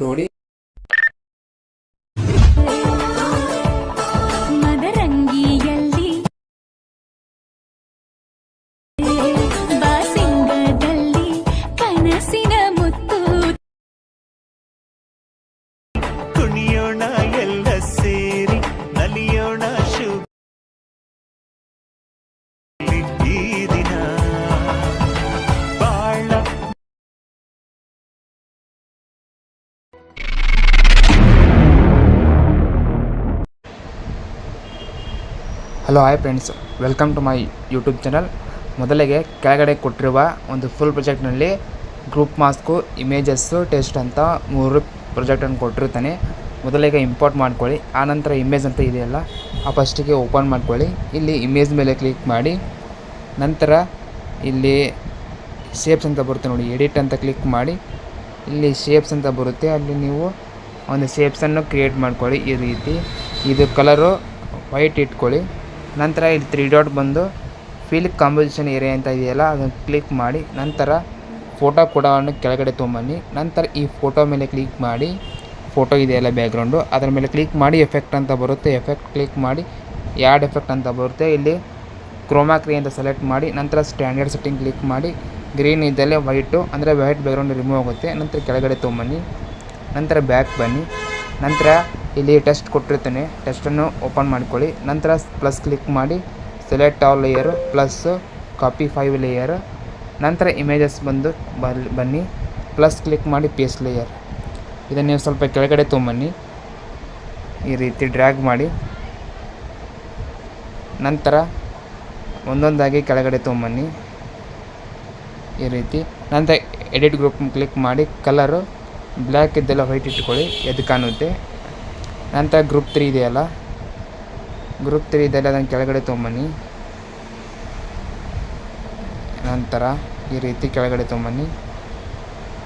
ನೋಡಿ hello hi friends welcome to my YouTube channel ಮೊದಲಿಗೆ ಕೆಳಗಡೆ ಕೊಟ್ಟಿರುವ ಒಂದು ಫುಲ್ ಪ್ರೊಜೆಕ್ಟ್ನಲ್ಲಿ ಗ್ರೂಪ್ ಮಾಸ್ಕು ಇಮೇಜಸ್ಸು ಟೆಸ್ಟ್ ಅಂತ ಮೂರು ಪ್ರೊಜೆಕ್ಟನ್ನು ಕೊಟ್ಟಿರ್ತಾನೆ ಮೊದಲಿಗೆ ಇಂಪೋರ್ಟ್ ಮಾಡ್ಕೊಳ್ಳಿ ಆನಂತರ ಇಮೇಜ್ ಅಂತ ಇದೆಯಲ್ಲ, ಆ ಫಸ್ಟಿಗೆ ಓಪನ್ ಮಾಡ್ಕೊಳ್ಳಿ. ಇಲ್ಲಿ ಇಮೇಜ್ ಮೇಲೆ ಕ್ಲಿಕ್ ಮಾಡಿ, ನಂತರ ಇಲ್ಲಿ ಶೇಪ್ಸ್ ಅಂತ ಬರುತ್ತೆ ನೋಡಿ ಎಡಿಟ್ ಅಂತ ಕ್ಲಿಕ್ ಮಾಡಿ. ಇಲ್ಲಿ ಶೇಪ್ಸ್ ಅಂತ ಬರುತ್ತೆ, ಅಲ್ಲಿ ನೀವು ಒಂದು ಶೇಪ್ಸನ್ನು ಕ್ರಿಯೇಟ್ ಮಾಡ್ಕೊಳ್ಳಿ. ಈ ರೀತಿ, ಇದು ಕಲರು ವೈಟ್ ಇಟ್ಕೊಳ್ಳಿ. ನಂತರ ಇಲ್ಲಿ ತ್ರೀ ಡಾಟ್ ಬಂದು ಫಿಲ್ ಕಾಂಪೋಸಿಷನ್ ಏರಿಯಾ ಅಂತ ಇದೆಯಲ್ಲ, ಅದನ್ನು ಕ್ಲಿಕ್ ಮಾಡಿ, ನಂತರ ಫೋಟೋ ಕೂಡ ಕೆಳಗಡೆ ತೊಗೊಂಬನ್ನಿ ನಂತರ ಈ ಫೋಟೋ ಮೇಲೆ ಕ್ಲಿಕ್ ಮಾಡಿ ಫೋಟೋ ಇದೆಯಲ್ಲ ಬ್ಯಾಕ್ಗ್ರೌಂಡು ಅದರ ಮೇಲೆ ಕ್ಲಿಕ್ ಮಾಡಿ ಎಫೆಕ್ಟ್ ಅಂತ ಬರುತ್ತೆ. ಎಫೆಕ್ಟ್ ಕ್ಲಿಕ್ ಮಾಡಿ ಯಾಡ್ ಎಫೆಕ್ಟ್ ಅಂತ ಬರುತ್ತೆ. ಇಲ್ಲಿ ಕ್ರೋಮಾಕ್ರಿ ಅಂತ ಸೆಲೆಕ್ಟ್ ಮಾಡಿ, ನಂತರ ಸ್ಟ್ಯಾಂಡರ್ಡ್ ಸೆಟ್ಟಿಂಗ್ ಕ್ಲಿಕ್ ಮಾಡಿ ಗ್ರೀನ್ ಇದ್ದಲ್ಲೇ ವೈಟು ಅಂದರೆ ವೈಟ್ ಬ್ಯಾಕ್ಗ್ರೌಂಡ್ ರಿಮೂವ್ ಆಗುತ್ತೆ. ನಂತರ ಕೆಳಗಡೆ ತೊಗೊಂಬನ್ನಿ ನಂತರ ಬ್ಯಾಕ್ ಬನ್ನಿ. ನಂತರ ಇಲ್ಲಿ ಟೆಸ್ಟ್ ಕೊಟ್ಟಿರ್ತಾನೆ. ಟೆಸ್ಟನ್ನು ಓಪನ್ ಮಾಡ್ಕೊಳ್ಳಿ. ನಂತರ ಪ್ಲಸ್ ಕ್ಲಿಕ್ ಮಾಡಿ select all layer plus copy five layer ನಂತರ ಇಮೇಜಸ್ ಬಂದು ಬನ್ನಿ. ಪ್ಲಸ್ ಕ್ಲಿಕ್ ಮಾಡಿ ಪೇಸ್ಟ್ ಲೇಯರ್ ಇದನ್ನು ನೀವು ಸ್ವಲ್ಪ ಕೆಳಗಡೆ ತೊಗೊಂಬನ್ನಿ. ಈ ರೀತಿ ಡ್ರ್ಯಾಗ್ ಮಾಡಿ. ನಂತರ ಒಂದೊಂದಾಗಿ ಕೆಳಗಡೆ ತೊಗೊಂಬನ್ನಿ. ಈ ರೀತಿ. ನಂತರ ಎಡಿಟ್ ಗ್ರೂಪ್ ಕ್ಲಿಕ್ ಮಾಡಿ. ಕಲರು ಬ್ಲ್ಯಾಕ್ ಇದ್ದೆಲ್ಲ ವೈಟ್ ಇಟ್ಕೊಳ್ಳಿ. ಎದ್ದು ಕಾಣುತ್ತೆ? ನಂತರ ಗ್ರೂಪ್ ತ್ರೀ ಇದೆಯಲ್ಲ? ಗ್ರೂಪ್ ತ್ರೀ ಇದೆಯಲ್ಲ, ಅದನ್ನು ಕೆಳಗಡೆ ತೊಗೊಂಬನ್ನಿ ನಂತರ ಈ ರೀತಿ ಕೆಳಗಡೆ ತೊಗೊಂಬನ್ನಿ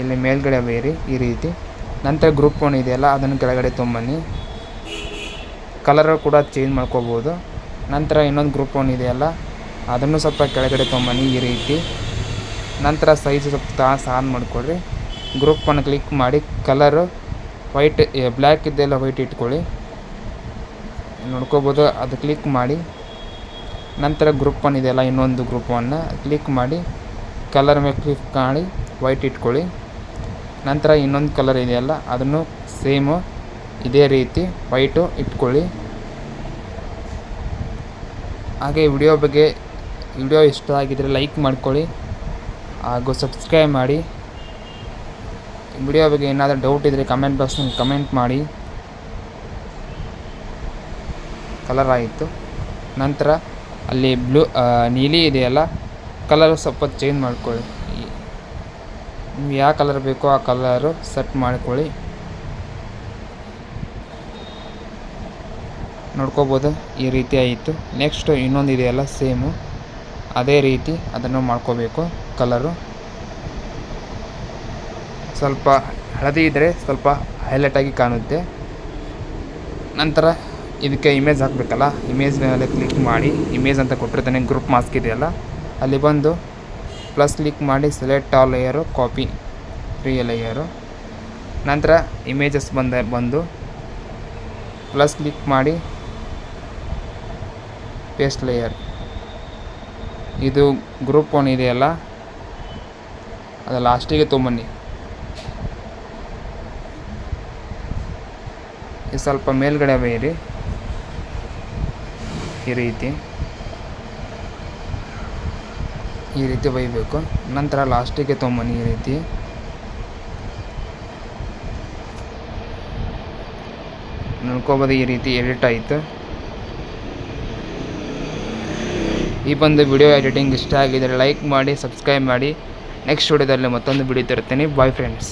ಇಲ್ಲಿ ಮೇಲ್ಗಡೆ ಬೇರಿ, ಈ ರೀತಿ. ನಂತರ ಗ್ರೂಪ್ ಒನ್ ಇದೆಯಲ್ಲ, ಅದನ್ನು ಕೆಳಗಡೆ ತೊಗೊಂಬನ್ನಿ ಕಲರು ಕೂಡ ಚೇಂಜ್ ಮಾಡ್ಕೋಬೋದು. ನಂತರ ಇನ್ನೊಂದು ಗ್ರೂಪ್ ಒನ್ ಇದೆಯಲ್ಲ, ಅದನ್ನು ಸ್ವಲ್ಪ ಕೆಳಗಡೆ ತೊಗೊಂಬನ್ನಿ ಈ ರೀತಿ. ನಂತರ ಸೈಜ್ ಸ್ವಲ್ಪ ತಾಸು ಆನ್ ಮಾಡಿಕೊಡ್ರಿ ಗ್ರೂಪ್ ಒನ್ ಕ್ಲಿಕ್ ಮಾಡಿ ಕಲರು ವೈಟ್ ಬ್ಲ್ಯಾಕ್ ಇದ್ದೆಲ್ಲ ವೈಟ್ ಇಟ್ಕೊಳ್ಳಿ. ನೋಡ್ಕೋಬೋದು, ಅದು ಕ್ಲಿಕ್ ಮಾಡಿ. ನಂತರ ಗ್ರೂಪ್ ಒನ್ ಇದೆಯಲ್ಲ, ಇನ್ನೊಂದು ಗ್ರೂಪ್ ಒನ್ನ ಕ್ಲಿಕ್ ಮಾಡಿ. ಕಲರ್ ಮೇಲೆ ಕ್ಲಿಕ್ ಮಾಡಿ ವೈಟ್ ಇಟ್ಕೊಳ್ಳಿ. ನಂತರ ಇನ್ನೊಂದು ಕಲರ್ ಇದೆಯಲ್ಲ, ಅದನ್ನು ಸೇಮು ಇದೇ ರೀತಿ ವೈಟು ಇಟ್ಕೊಳ್ಳಿ. ಹಾಗೆ ವಿಡಿಯೋ ಬಗ್ಗೆ ವಿಡಿಯೋ ಇಷ್ಟ ಆಗಿದ್ದರೆ ಲೈಕ್ ಮಾಡ್ಕೊಳ್ಳಿ. ಹಾಗೂ ಸಬ್ಸ್ಕ್ರೈಬ್ ಮಾಡಿ. ವಿಡಿಯೋ ಬಗ್ಗೆ ಏನಾದರೂ ಡೌಟ್ ಇದ್ದರೆ ಕಮೆಂಟ್ ಬಾಕ್ಸ್ನಲ್ಲಿ ಕಮೆಂಟ್ ಮಾಡಿ. ಕಲರ್ ಆಯಿತು. ನಂತರ ಅಲ್ಲಿ ಬ್ಲೂ ನೀಲಿ ಇದೆಯಲ್ಲ ಕಲರು ಸ್ವಲ್ಪ ಚೇಂಜ್ ಮಾಡ್ಕೊಳ್ಳಿ. ನಿಮ್ಗೆ ಯಾವ ಕಲರ್ ಬೇಕೋ ಆ ಕಲರು ಸೆಟ್ ಮಾಡ್ಕೊಳ್ಳಿ. ನೋಡ್ಕೋಬೋದು, ಈ ರೀತಿ ಆಯಿತು. ನೆಕ್ಸ್ಟು ಇನ್ನೊಂದು ಇದೆಯಲ್ಲ ಸೇಮು ಅದೇ ರೀತಿ ಅದನ್ನು ಮಾಡ್ಕೋಬೇಕು ಕಲರು ಸ್ವಲ್ಪ ಹಳದಿ ಇದ್ದರೆ ಸ್ವಲ್ಪ ಹೈಲೈಟಾಗಿ ಕಾಣುತ್ತೆ. ನಂತರ ಇದಕ್ಕೆ ಇಮೇಜ್ ಹಾಕಬೇಕಲ್ಲ ಇಮೇಜ್ ಮೇಲೆ ಕ್ಲಿಕ್ ಮಾಡಿ ಇಮೇಜ್ ಅಂತ ಕೊಟ್ಟಿರ್ತಾನೆ ಗ್ರೂಪ್ ಮಾಸ್ಕ್ ಇದೆಯಲ್ಲ, ಅಲ್ಲಿ ಬಂದು ಪ್ಲಸ್ ಕ್ಲಿಕ್ ಮಾಡಿ select all layer copy free layer ನಂತರ ಇಮೇಜಸ್ ಬಂದ, ಬಂದು ಪ್ಲಸ್ ಕ್ಲಿಕ್ ಮಾಡಿ ಪೇಸ್ಟ್ ಲೇಯರ್ ಇದು ಗ್ರೂಪ್ ಒನ್ ಇದೆಯಲ್ಲ, ಅದು ಲಾಸ್ಟಿಗೆ ತೊಗೊಂಬನ್ನಿ. ಸ್ವಲ್ಪ ಮೇಲ್ಗಡೆ ಬೇರಿ. ಈ ರೀತಿ. ಈ ರೀತಿ ಬೈಬೇಕು. ನಂತರ ಲಾಸ್ಟಿಗೆ ತೊಗೊಂಬನ್ನಿ ಈ ರೀತಿ. ನೋಡ್ಕೋಬೋದು ಈ ರೀತಿ ಎಡಿಟ್ ಆಯಿತು. ಈ ಒಂದು ವಿಡಿಯೋ ಎಡಿಟಿಂಗ್ ಇಷ್ಟ ಆಗಿದ್ದರೆ ಲೈಕ್ ಮಾಡಿ, ಸಬ್ಸ್ಕ್ರೈಬ್ ಮಾಡಿ. ನೆಕ್ಸ್ಟ್ ವಿಡಿಯೋದಲ್ಲಿ ಮತ್ತೊಂದು ವಿಡಿಯೋ ತರ್ತೀನಿ ಬಾಯ್ ಫ್ರೆಂಡ್ಸ್